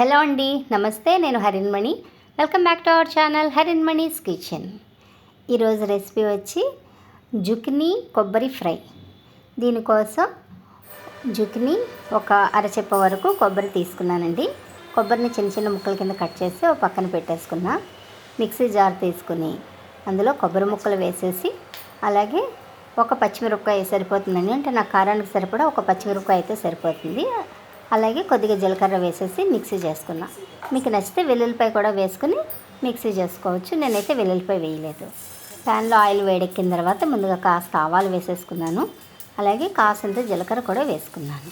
Hello అండి నమస్తే నేను Harinmani welcome back to our channel Harinmani's kitchen. ఈరోజు రెసిపీ వచ్చి జుకినీ కొబ్బరి ఫ్రై. దీనికోసం జుకినీ ఒక అరచెప్ప వరకు కొబ్బరి తీసుకున్నానండి. కొబ్బరిని చిన్న చిన్న ముక్కల కింద కట్ చేసి ఒక పక్కన పెట్టేసుకున్నా. మిక్సీ జార్ తీసుకుని అందులో కొబ్బరి ముక్కలు వేసేసి అలాగే ఒక పచ్చిమిరపకాయ సరిపోతుందండి. అంటే నా కారానికి సరిపడా ఒక పచ్చిమిరపకాయ అయితే సరిపోతుంది. అలాగే కొద్దిగా జీలకర్ర వేసేసి మిక్సీ చేసుకున్నా. మీకు నచ్చితే వెల్లుల్లిపాయ కూడా వేసుకుని మిక్సీ చేసుకోవచ్చు. నేనైతే వెల్లుల్లిపాయ వేయలేదు. ప్యాన్లో ఆయిల్ వేడెక్కిన తర్వాత ముందుగా కాస్త ఆవాలు వేసేసుకున్నాను. అలాగే కాసంత జీలకర్ర కూడా వేసుకున్నాను.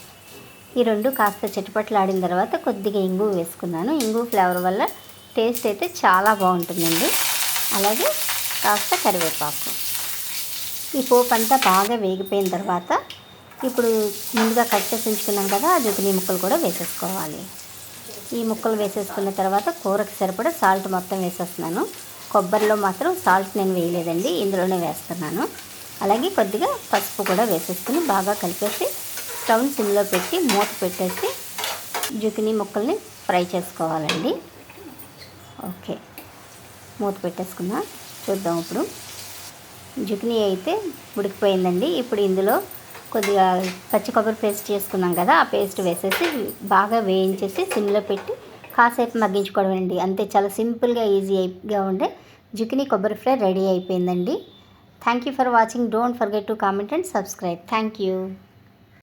ఈ రెండు కాస్త చిటపట్లాడిన తర్వాత కొద్దిగా ఇంగు వేసుకున్నాను. ఇంగు ఫ్లేవర్ వల్ల టేస్ట్ అయితే చాలా బాగుంటుందండి. అలాగే కాస్త కరివేపాకు. ఈ పోపు అంతా బాగా వేగిపోయిన తర్వాత ఇప్పుడు ముందుగా కట్ చేసి ఉంచుకున్నాం కదా ఆ జుకినీ ముక్కలు కూడా వేసేసుకోవాలి. ఈ ముక్కలు వేసేసుకున్న తర్వాత కూరకి సరిపడా సాల్ట్ మొత్తం వేసేస్తున్నాను. కొబ్బరిలో మాత్రం సాల్ట్ నేను వేయలేదండి ఇందులోనే వేస్తున్నాను. అలాగే కొద్దిగా పసుపు కూడా వేసేసుకుని బాగా కలిపేసి స్టవ్ సిమ్లో పెట్టి మూత పెట్టేసి జుకినీ ముక్కల్ని ఫ్రై చేసుకోవాలండి. ఓకే. మూత పెట్టేసుకున్నా చూద్దాం ఇప్పుడు. జుకినీ అయితే ఉడికిపోయిందండి. ఇప్పుడు ఇందులో కొద్దిగా పచ్చి కొబ్బరి పేస్ట్ చేసుకున్నాం కదా ఆ పేస్ట్ వేసేసి బాగా వేయించేసి సిమ్లో పెట్టి కాసేపు మగ్గించుకోవడం అండి. అంతే చాలా సింపుల్గా ఈజీగా ఉండే జుకినీ కొబ్బరి ఫ్రై రెడీ అయిపోయిందండి. Thank you for watching don't forget to comment and subscribe thank you